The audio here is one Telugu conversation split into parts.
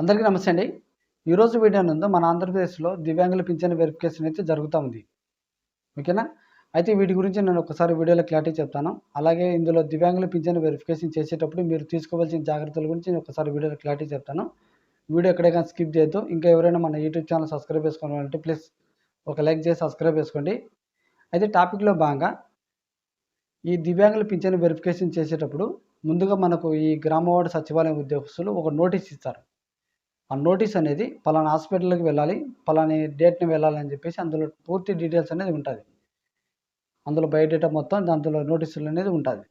అందరికీ నమస్తే అండి. ఈరోజు వీడియో నందు మన ఆంధ్రప్రదేశ్లో దివ్యాంగుల పింఛన్ వెరిఫికేషన్ అయితే జరుగుతూ ఉంది. ఓకేనా? అయితే వీటి గురించి నేను ఒకసారి వీడియోలో క్లారిటీ చెప్తాను. అలాగే ఇందులో దివ్యాంగుల పింఛన్ వెరిఫికేషన్ చేసేటప్పుడు మీరు తీసుకోవాల్సిన జాగ్రత్తల గురించి నేను ఒకసారి వీడియోలో క్లారిటీ చెప్తాను. వీడియో ఎక్కడైనా స్కిప్ చేయొద్దు. ఇంకా ఎవరైనా మన యూట్యూబ్ ఛానల్ సబ్స్క్రైబ్ చేసుకోవాలంటే ప్లీజ్ ఒక లైక్ చేసి సబ్స్క్రైబ్ చేసుకోండి. అయితే టాపిక్లో భాగంగా ఈ దివ్యాంగుల పింఛన్ వెరిఫికేషన్ చేసేటప్పుడు ముందుగా మనకు ఈ గ్రామ వార్డు సచివాలయం ఉద్యోగస్తులు ఒక నోటీస్ ఇస్తారు. ఆ నోటీస్ అనేది పలానా హాస్పిటల్కి వెళ్ళాలి పలాని డేట్ని వెళ్ళాలి అని చెప్పేసి అందులో పూర్తి డీటెయిల్స్ అనేది ఉంటుంది. అందులో బయోడేటా మొత్తం దాంట్లో నోటీసులు అనేది ఉంటుంది.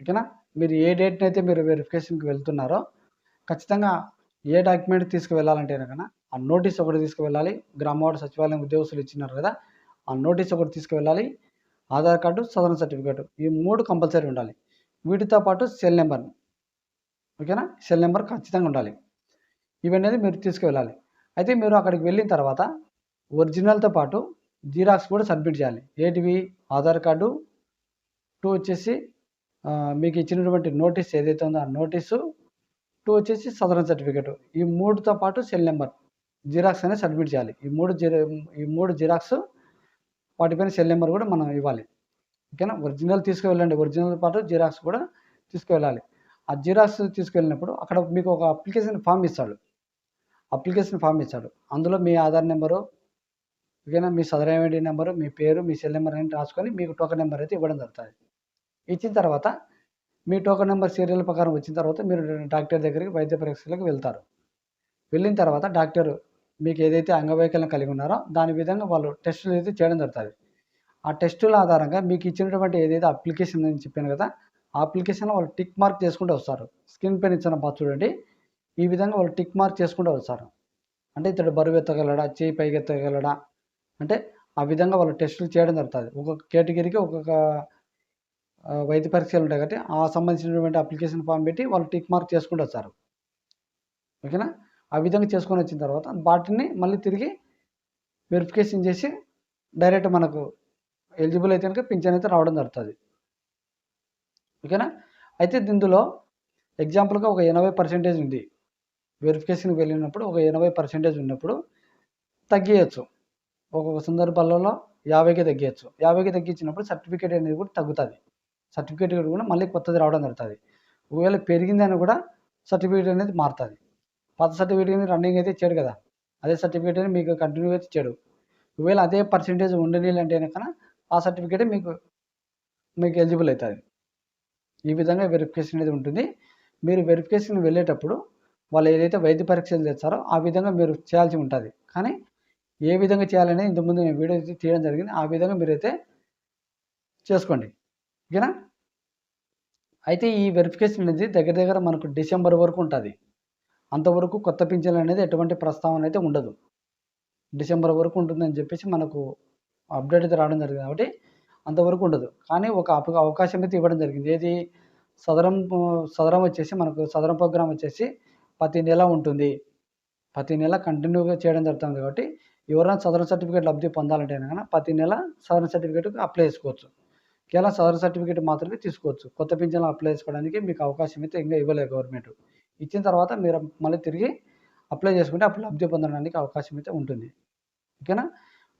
ఓకేనా? మీరు ఏ డేట్ని అయితే మీరు వెరిఫికేషన్కి వెళ్తున్నారో ఖచ్చితంగా ఏ డాక్యుమెంట్ తీసుకువెళ్ళాలంటే కనుక ఆ నోటీస్ ఒకటి తీసుకువెళ్ళాలి. గ్రామ సచివాలయం ఉద్యోగస్తులు ఇచ్చినారు కదా ఆ నోటీస్ ఒకటి తీసుకువెళ్ళాలి. ఆధార్ కార్డు సదరణ సర్టిఫికేట్ ఈ మూడు కంపల్సరీ ఉండాలి. వీటితో పాటు సెల్ నెంబర్ ఓకేనా? సెల్ నెంబర్ ఖచ్చితంగా ఉండాలి. ఇవన్నీ మీరు తీసుకువెళ్ళాలి. అయితే మీరు అక్కడికి వెళ్ళిన తర్వాత ఒరిజినల్తో పాటు జీరాక్స్ కూడా సబ్మిట్ చేయాలి. ఏటివి? ఆధార్ కార్డు. టూ వచ్చేసి మీకు ఇచ్చినటువంటి నోటీస్ ఏదైతే ఉందో ఆ నోటీసు. టూ వచ్చేసి సదరణ సర్టిఫికేట్. ఈ మూడుతో పాటు సెల్ నెంబర్. జిరాక్స్ అనేది సబ్మిట్ చేయాలి. ఈ మూడు ఈ మూడు జిరాక్స్ వాటిపైన సెల్ నెంబర్ కూడా మనం ఇవ్వాలి. ఓకేనా? ఒరిజినల్ తీసుకువెళ్ళండి. ఒరిజినల్ పాటు జిరాక్స్ కూడా తీసుకువెళ్ళాలి. ఆ జిరాక్స్ తీసుకెళ్ళినప్పుడు అక్కడ మీకు ఒక అప్లికేషన్ ఫామ్ ఇస్తాడు. అప్లికేషన్ ఫామ్ ఇచ్చాడు. అందులో మీ ఆధార్ నెంబరు ఓకేనా? మీ సదర్ ఐడి నెంబరు మీ పేరు మీ సెల్ నెంబర్ అని రాసుకొని మీకు టోకెన్ నెంబర్ అయితే ఇవ్వడం జరుగుతుంది. ఇచ్చిన తర్వాత మీ టోకెన్ నెంబర్ సీరియల్ ప్రకారం వచ్చిన తర్వాత మీరు డాక్టర్ దగ్గరికి వైద్య పరీక్షలకు వెళ్తారు. వెళ్ళిన తర్వాత డాక్టర్ మీకు ఏదైతే అంగవైకల్యం కలిగి ఉన్నారో దాని విధంగా వాళ్ళు టెస్టులు అయితే చేయడం జరుగుతుంది. ఆ టెస్టుల ఆధారంగా మీకు ఇచ్చినటువంటి ఏదైతే అప్లికేషన్ అని చెప్పాను కదా ఆ అప్లికేషన్లో వాళ్ళు టిక్ మార్క్ చేసుకుంటూ వస్తారు. స్క్రీన్ పైన ఇచ్చిన బాత్ చూడండి. ఈ విధంగా వాళ్ళు టిక్ మార్క్ చేసుకుంటూ వస్తారు. అంటే ఇతడు బరువు ఎత్తగలడా చేయి పైకి ఎత్తగలడా? అంటే ఆ విధంగా వాళ్ళు టెస్టులు చేయడం జరుగుతుంది. ఒక్కొక్క కేటగిరీకి ఒక్కొక్క వైద్య పరీక్షలు ఉంటాయి కాబట్టి ఆ సంబంధించినటువంటి అప్లికేషన్ ఫామ్ పెట్టి వాళ్ళు టిక్ మార్క్ చేసుకుంటూ వస్తారు. ఓకేనా? ఆ విధంగా చేసుకొని వచ్చిన తర్వాత వాటిని మళ్ళీ తిరిగి వెరిఫికేషన్ చేసి డైరెక్ట్ మనకు ఎలిజిబుల్ అయితే కనుక పింఛన్ అయితే రావడం జరుగుతుంది. ఓకేనా? అయితే ఇందులో ఎగ్జాంపుల్గా ఒక ఎనభై పర్సెంటేజ్ ఉంది. వెరిఫికేషన్కి వెళ్ళినప్పుడు ఒక ఎనభై పర్సెంటేజ్ ఉన్నప్పుడు తగ్గియచ్చు. ఒక్కొక్క సందర్భాలలో యాభైకి తగ్గియచ్చు. యాభైకి తగ్గించినప్పుడు సర్టిఫికేట్ అనేది కూడా తగ్గుతుంది. సర్టిఫికేట్ కూడా మళ్ళీ కొత్తది రావడం జరుగుతుంది. ఒకవేళ పెరిగిందని కూడా సర్టిఫికేట్ అనేది మారుతుంది. పాత సర్టిఫికేట్ అనేది రన్నింగ్ అయితే ఇచ్చాడు కదా. అదే సర్టిఫికేట్ అనేది మీకు కంటిన్యూ అయితే ఇచ్చాడు. ఒకవేళ అదే పర్సెంటేజ్ ఉండనీళ్ళంటే కనుక ఆ సర్టిఫికేట్ మీకు మీకు ఎలిజిబుల్ అవుతుంది. ఈ విధంగా వెరిఫికేషన్ అనేది ఉంటుంది. మీరు వెరిఫికేషన్ వెళ్ళేటప్పుడు వాళ్ళు ఏదైతే వైద్య పరీక్షలు చేస్తారో ఆ విధంగా మీరు చేయాల్సి ఉంటుంది. కానీ ఏ విధంగా చేయాలనేది ఇంతకుముందు నేను వీడియో తీయడం జరిగింది. ఆ విధంగా మీరైతే చేసుకోండి. ఓకేనా? అయితే ఈ వెరిఫికేషన్ అనేది దగ్గర దగ్గర మనకు డిసెంబర్ వరకు ఉంటుంది. అంతవరకు కొత్త పింఛన్లు అనేది ఎటువంటి ప్రస్తావన అయితే ఉండదు. డిసెంబర్ వరకు ఉంటుందని చెప్పేసి మనకు అప్డేట్ అయితే రావడం జరిగింది కాబట్టి అంతవరకు ఉండదు. కానీ ఒక అవకాశం అయితే ఇవ్వడం జరిగింది. ఏది సదరం సదరం వచ్చేసి మనకు సదరం ప్రోగ్రామ్ వచ్చేసి ప్రతి నెల ఉంటుంది. ప్రతి నెల కంటిన్యూగా చేయడం జరుగుతుంది కాబట్టి ఎవరైనా సదరన్ సర్టిఫికేట్ లబ్ధి పొందాలంటే కనుక ప్రతి నెల సదరణ సర్టిఫికేట్ అప్లై చేసుకోవచ్చు. కేవలం సదరణ సర్టిఫికేట్ మాత్రమే తీసుకోవచ్చు. కొత్త పింఛన్లు అప్లై చేసుకోవడానికి మీకు అవకాశం అయితే ఇంకా ఇవ్వలేదు గవర్నమెంట్ ఇచ్చిన తర్వాత మీరు మళ్ళీ తిరిగి అప్లై చేసుకుంటే అప్పుడు లబ్ధి పొందడానికి అవకాశం అయితే ఉంటుంది. ఓకేనా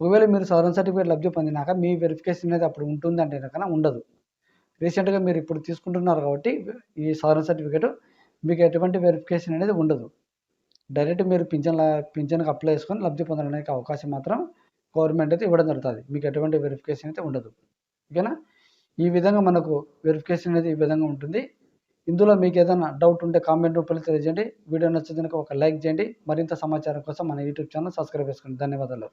ఒకవేళ మీరు సదరన్ సర్టిఫికేట్ లబ్ధి పొందినాక మీ వెరిఫికేషన్ అనేది అప్పుడు ఉంటుంది అంటే కనుక ఉండదు. రీసెంట్గా మీరు ఇప్పుడు తీసుకుంటున్నారు కాబట్టి ఈ సదరన్ సర్టిఫికేట్ మీకు ఎటువంటి వెరిఫికేషన్ అనేది ఉండదు. డైరెక్ట్ మీరు పింఛన్ పింఛన్కి అప్లై చేసుకొని లబ్ధి పొందడానికి అవకాశం మాత్రం గవర్నమెంట్ అయితే ఇవ్వడం జరుగుతుంది. మీకు ఎటువంటి వెరిఫికేషన్ అయితే ఉండదు. ఓకేనా ఈ విధంగా మనకు వెరిఫికేషన్ అనేది ఈ విధంగా ఉంటుంది. ఇందులో మీకు ఏదైనా డౌట్ ఉంటే కామెంట్ రూపంలో తెలియజేయండి. వీడియో నచ్చితే ఒక లైక్ చేయండి. మరింత సమాచారం కోసం మన యూట్యూబ్ ఛానల్ సబ్స్క్రైబ్ చేసుకోండి. ధన్యవాదాలు.